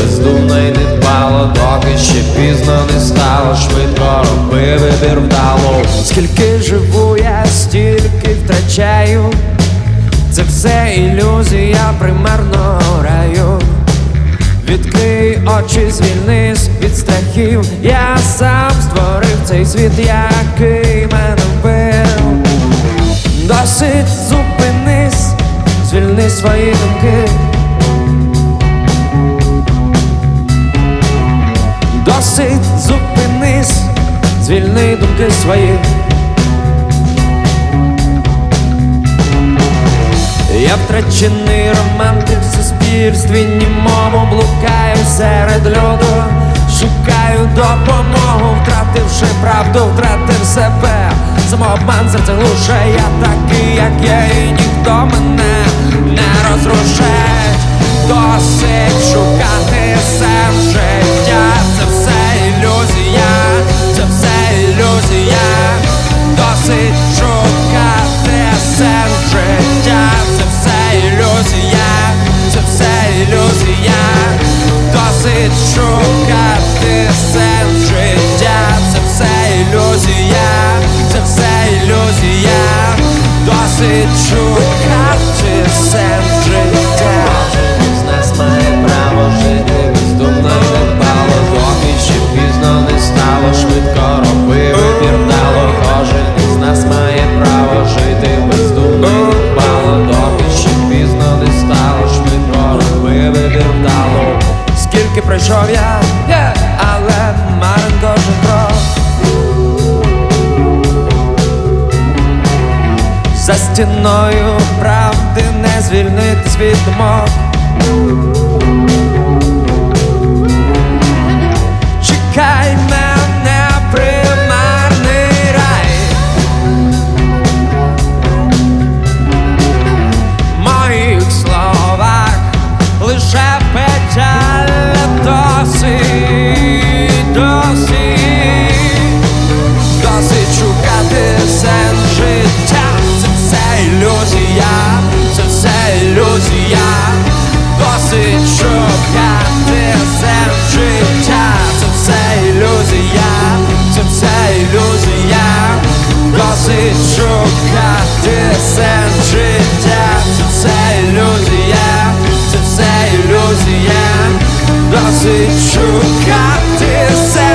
бездумно й недбало, доки ще пізно не стало, швидко роби вибір вдало. Скільки живу я, стільки втрачаю. Це все ілюзія примарного раю. Відкрий очі, звільнись від страхів. Я сам створив цей світ, який мене вбив. Досить зупинись, звільни свої думки. Досить зупинись, звільни думки свої. Я втрачений романтик в суспільстві, німому блукаю серед люду, шукаю допомогу, втративши правду, втратив себе. Самообман серце глуше, я такий, як я, і ніхто мене Скільки пройшов я, але марен кожен крок. За стіною правди не звільнити від думок. It's true, God, this.